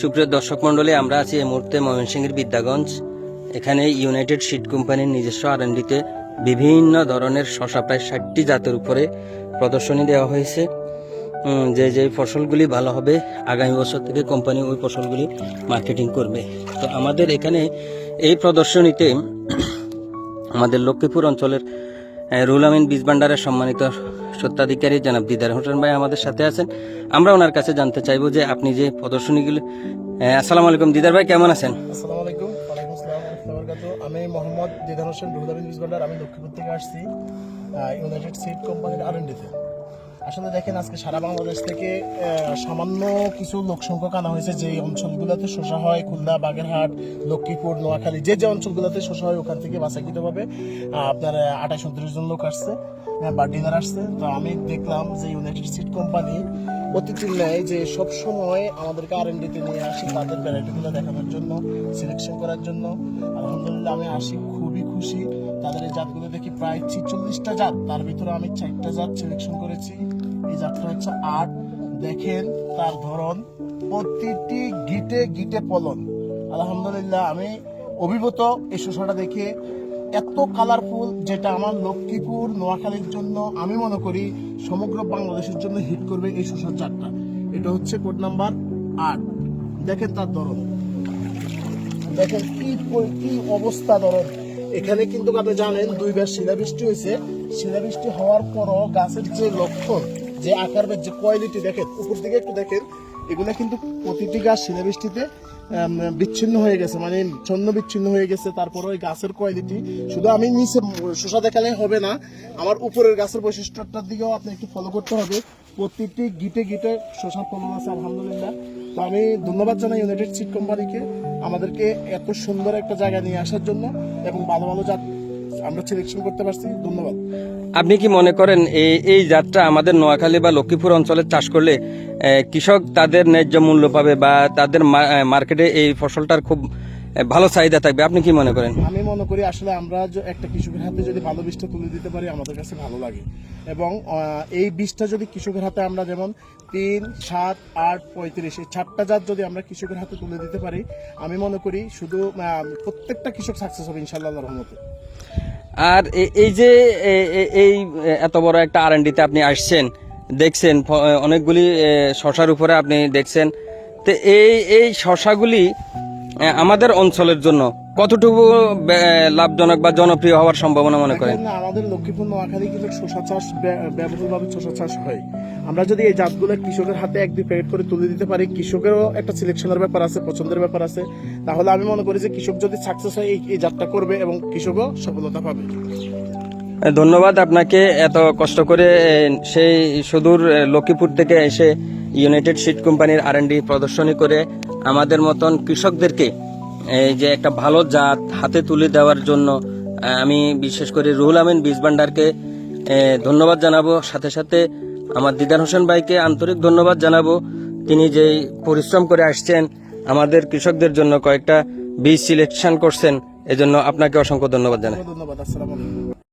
সুপ্রিয় দর্শক মণ্ডলী, আমরা আছি এই মুহূর্তে ময়মনসিংহের বিদ্যাগঞ্জ। এখানে ইউনাইটেড সিড কোম্পানির নিজস্ব আরএনডিতে বিভিন্ন ধরনের শশা প্রায় ষাটটি জাতের উপরে প্রদর্শনী দেওয়া হয়েছে। যে যে ফসলগুলি ভালো হবে, আগামী বছর থেকে কোম্পানি ওই ফসলগুলি মার্কেটিং করবে। তো আমাদের এখানে এই প্রদর্শনীতে আমাদের লক্ষ্মীপুর অঞ্চলের রুহুল আমিন বীজ ভান্ডারের সম্মানিত সত্ত্বাধিকারী জনাব দিদার হোসেন ভাই আমাদের সাথে আছেন। আমরা ওনার কাছে জানতে চাইব যে আপনি যে প্রদর্শনীগুলো আসসালামু আলাইকুম দিদার ভাই, কেমন আছেন। আমি মোহাম্মদ দিদার হোসেন রুলামিন বীজ ভান্ডার। আমি লক্ষ্মীপুর থেকে আসছি ইউনাইটেড সিড কোম্পানির আর আসলে দেখেন আজকে সারা বাংলাদেশ থেকে সামান্য কিছু লোক সংখ্যক আনা হয়েছে যে অঞ্চলগুলোতে শোষা হয় খুলনা বাগেরহাট লক্ষ্মীপুর নোয়াখালী যে যে অঞ্চলগুলোতে শোষা হয় ওখান থেকে বাসাকৃতভাবে আপনার আঠাশ উনত্রিশ জন লোক আসছে আহ, বা ডিনার আসছে। তো আমি দেখলাম যে ইউনাইটেড সিট কোম্পানি অতিথির ন্যায় যে সব সময় আমাদেরকে আর এনডিতে নিয়ে আসি, তাদের ভ্যারাইটিগুলো দেখানোর জন্য সিলেকশন করার জন্য। আলহামদুলিল্লাহ আমি আসি, খুবই খুশি। তাদের এই জাতগুলো দেখি প্রায় ছিচল্লিশটা জাত। তার ভিতরে আমি চারটা জাত সিলেকশন করেছি। এই জাতটা হচ্ছে আট। দেখেন তার ধরন, প্রতিটি গিটে গিটে পলন। আলহামদুলিল্লাহ আমি অভিভূত এই শসাটা দেখে এত কালারফুল যেটা আমার লক্ষ্মীপুর, নোয়াখালীর জন্য আমি মনে করি সমগ্র বাংলাদেশের জন্য হিট করবে এই শসার চারটা এটা হচ্ছে কোড নাম্বার আট। দেখেন তার ধরন। দেখেন কি কি অবস্থা ধরন। এখানে কিন্তু আপনি জানেন দুইবার শিলাবৃষ্টি হয়েছে। শিলাবৃষ্টি হওয়ার পরও গাছের যে লক্ষণ, যে আকার বা যে কোয়ালিটি দেখেন, উপর দিকে একটু দেখেন, এগুলো কিন্তু প্রতিটি গাছ শিলাবৃষ্টিতে বিচ্ছিন্ন হয়ে গেছে মানে ছন্ন বিচ্ছিন্ন হয়ে গেছে, তারপর ওই গাছের কোয়ালিটি। শুধু আমি নিচে শোষা দেখালে হবে না, আমার উপরের গাছের বৈশিষ্ট্যটার দিকেও আপনি একটু ফলো করতে হবে। প্রতিটি গিটে গিটে শোষা ফলো আছে, আলহামদুলিল্লাহ। তো আমি ধন্যবাদ জানাই ইউনাইটেড সিট কোম্পানিকে আমাদেরকে এত সুন্দর একটা জায়গা নিয়ে আসার জন্য এবং ভালো ভালো জাত আমরা সিলেকশন করতে পারছি ধন্যবাদ। আপনি কি মনে করেন এই এই জাতটা আমাদের নোয়াখালী বা লক্ষ্মীপুর অঞ্চলে চাষ করলে কৃষক তাদের ন্যায্য মূল্য পাবে বা তাদের মার্কেটে এই ফসলটার খুব ভালো চাহিদা থাকবে? আপনি কি মনে করেন? আমি মনে করি আসলে আমরা যে- একটা কৃষকের হাতে যদি ভালো বীজটা তুলে দিতে পারি আমাদের কাছে ভালো লাগে। এবং এই বীজটা যদি কৃষকের হাতে আমরা যেমন তিন সাত আট পঁয়ত্রিশ এই চারটা জাত যদি আমরা কৃষকের হাতে তুলে দিতে পারি আমি মনে করি শুধু প্রত্যেকটা কৃষক সাকসেস হবে ইনশাল্লাহ রহমতে। আর এই যে এই এত বড় একটা আর আপনি আসছেন, দেখছেন অনেকগুলি শশার উপরে আপনি দেখছেন। তো এই এই শশাগুলি আমাদের অঞ্চলের জন্য কতটুকু লাভজনক বা জনপ্রিয় হওয়ার সম্ভাবনা মনে করেন? আমাদের লক্ষ্মীপুর নোয়াখালী কিন্তু শশা চাষ ব্য- ব্যাপকভাবে শশা চাষ হয়। আমরা যদি এই জাতগুলো কৃষকের হাতে এক দুই প্যাকেট করে তুলে দিতে পারি কৃষকেরও একটা সিলেকশনের ব্যাপার আছে পছন্দের ব্যাপার আছে। তাহলে আমি মনে করি যে কৃষক যদি সাকসেস হয় এই- জাতটা করবে এবং কৃষকও সফলতা পাবে। ধন্যবাদ আপনাকে এত কষ্ট করে সেই সুদূর লক্ষ্মীপুর থেকে এসে ইউনাইটেড সিড কোম্পানির আর প্রদর্শনী করে আমাদের মতন কৃষকদেরকে এই যে একটা ভালো জাত হাতে তুলে দেওয়ার জন্য আমি বিশেষ করে রুহুল আমিন বীজ ভান্ডারকে ধন্যবাদ জানাব। সাথে সাথে আমার দিদার হোসেন ভাইকে আন্তরিক ধন্যবাদ জানাব। তিনি যে পরিশ্রম করে আসছেন, আমাদের কৃষকদের জন্য কয়েকটা বীজ সিলেকশন করছেন, এজন্য আপনাকে অসংখ্য ধন্যবাদ জানাই।